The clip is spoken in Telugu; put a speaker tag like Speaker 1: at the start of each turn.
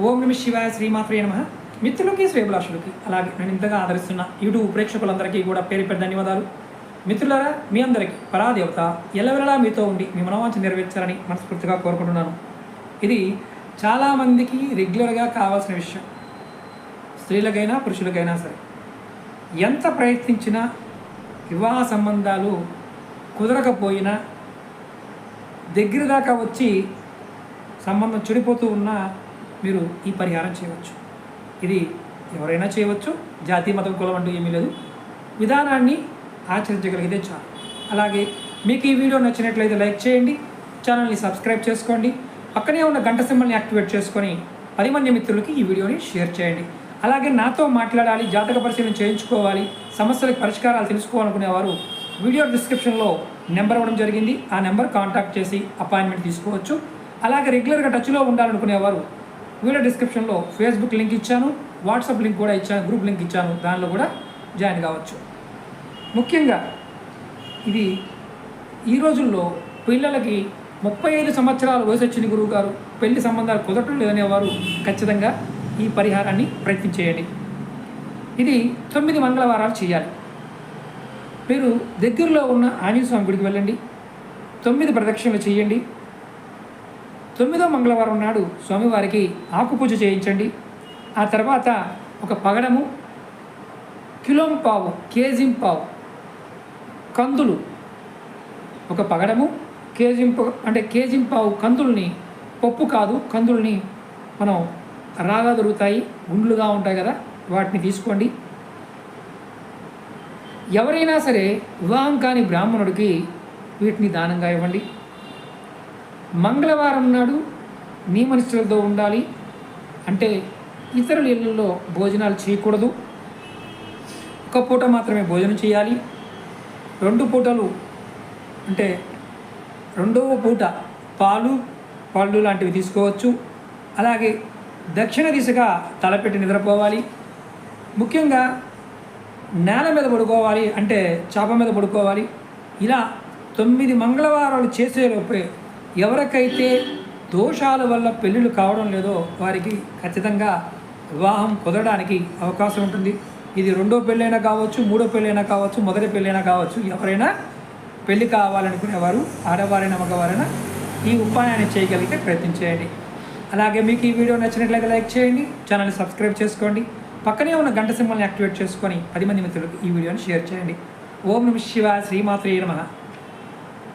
Speaker 1: ఓం నమ శివాయ శ్రీమాత్రే నమ. మిత్రులకి శ్రేభిలాషులకి అలాగే నేను ఇంతగా ఆదరిస్తున్న యూట్యూబ్ ప్రేక్షకులందరికీ కూడా పేరు పెద్ద ధన్యవాదాలు. మిత్రులారా మీ అందరికీ పరాదేవత ఎల్లవెల్లలా మీతో ఉండి మీ మనవాంఛ నెరవేర్చాలని మనస్ఫూర్తిగా కోరుకుంటున్నాను. ఇది చాలామందికి రెగ్యులర్గా కావాల్సిన విషయం. స్త్రీలకైనా పురుషులకైనా సరే. ఎంత ప్రయత్నించినా వివాహ సంబంధాలు కుదరకపోయినా దగ్గర దాకా వచ్చి సంబంధం చెడిపోతూ ఉన్నా మీరు ఈ పరిహారం చేయవచ్చు. ఇది ఎవరైనా చేయవచ్చు. జాతి మతం కులం అంటూ ఏమీ లేదు. విధానాన్ని ఆచరించగలిగితే చాలు. అలాగే మీకు ఈ వీడియో నచ్చినట్లయితే లైక్ చేయండి. ఛానల్ని సబ్స్క్రైబ్ చేసుకోండి. పక్కనే ఉన్న గంట సింబల్ని యాక్టివేట్ చేసుకొని పది మంది మిత్రులకి ఈ వీడియోని షేర్ చేయండి. అలాగే నాతో మాట్లాడాలి జాతక పరిశీలన చేయించుకోవాలి సమస్యలకు పరిష్కారాలు తెలుసుకోవాలనుకునేవారు వీడియో డిస్క్రిప్షన్లో నెంబర్ ఇవ్వడం జరిగింది. ఆ నెంబర్ కాంటాక్ట్ చేసి అపాయింట్మెంట్ తీసుకోవచ్చు. అలాగే రెగ్యులర్గా టచ్లో ఉండాలనుకునేవారు వీడియో డిస్క్రిప్షన్లో ఫేస్బుక్ లింక్ ఇచ్చాను వాట్సాప్ లింక్ కూడా ఇచ్చాను గ్రూప్ లింక్ ఇచ్చాను దానిలో కూడా జాయిన్ కావచ్చు. ముఖ్యంగా ఇది ఈ రోజుల్లో పిల్లలకి ముప్పై ఐదు సంవత్సరాల వయసు వచ్చిన గురువు గారు పెళ్ళి సంబంధాలు కుదరటం లేదనేవారు ఖచ్చితంగా ఈ పరిహారాన్ని ప్రయత్నం చేయండి. ఇది తొమ్మిది మంగళవారాలు చేయాలి. మీరు దగ్గరలో ఉన్న ఆంజనేయ స్వామి గుడికి వెళ్ళండి. తొమ్మిది ప్రదక్షిణలు చేయండి. తొమ్మిదో మంగళవారం నాడు స్వామివారికి ఆకుపూజ చేయించండి. ఆ తర్వాత ఒక పగడము కిలోం పావు కేజీం పావు కందులు. ఒక పగడము కేజింపు అంటే కేజింపావు కందుల్ని పప్పు కాదు కందుల్ని మనం రాగా దొరుకుతాయి గుండ్లుగా ఉంటాయి కదా వాటిని తీసుకోండి. ఎవరైనా సరే వివాహం కాని బ్రాహ్మణుడికి వీటిని దానంగా ఇవ్వండి. మంగళవారం నాడు నియమనిష్టలతో ఉండాలి. అంటే ఇతరుల ఇళ్ళల్లో భోజనాలు చేయకూడదు. ఒక పూట మాత్రమే భోజనం చేయాలి. రెండు పూటలు అంటే రెండవ పూట పాలు పళ్ళు లాంటివి తీసుకోవచ్చు. అలాగే దక్షిణ దిశగా తలపెట్టి నిద్రపోవాలి. ముఖ్యంగా నేల మీద పడుకోవాలి అంటే చాప మీద పడుకోవాలి. ఇలా తొమ్మిది మంగళవారాలు చేసేలోపే ఎవరికైతే దోషాల వల్ల పెళ్ళిళ్ళు కావడం లేదో వారికి ఖచ్చితంగా వివాహం కుదరడానికి అవకాశం ఉంటుంది. ఇది రెండో పెళ్ళైనా కావచ్చు మూడో పెళ్ళైనా కావచ్చు మొదటి పెళ్ళైనా కావచ్చు ఎవరైనా పెళ్ళి కావాలనుకునేవారు ఆడవారైనా మగవారైనా ఈ ఉపాయాన్ని చేయగలిగితే ప్రయత్నం చేయండి. అలాగే మీకు ఈ వీడియో నచ్చినట్లయితే లైక్ చేయండి ఛానల్ని సబ్స్క్రైబ్ చేసుకోండి పక్కనే ఉన్న గంట సింబల్ని యాక్టివేట్ చేసుకొని పది మంది మిత్రులకు ఈ వీడియోని షేర్ చేయండి. ఓం నమ శివ శ్రీమాత్రే నమ.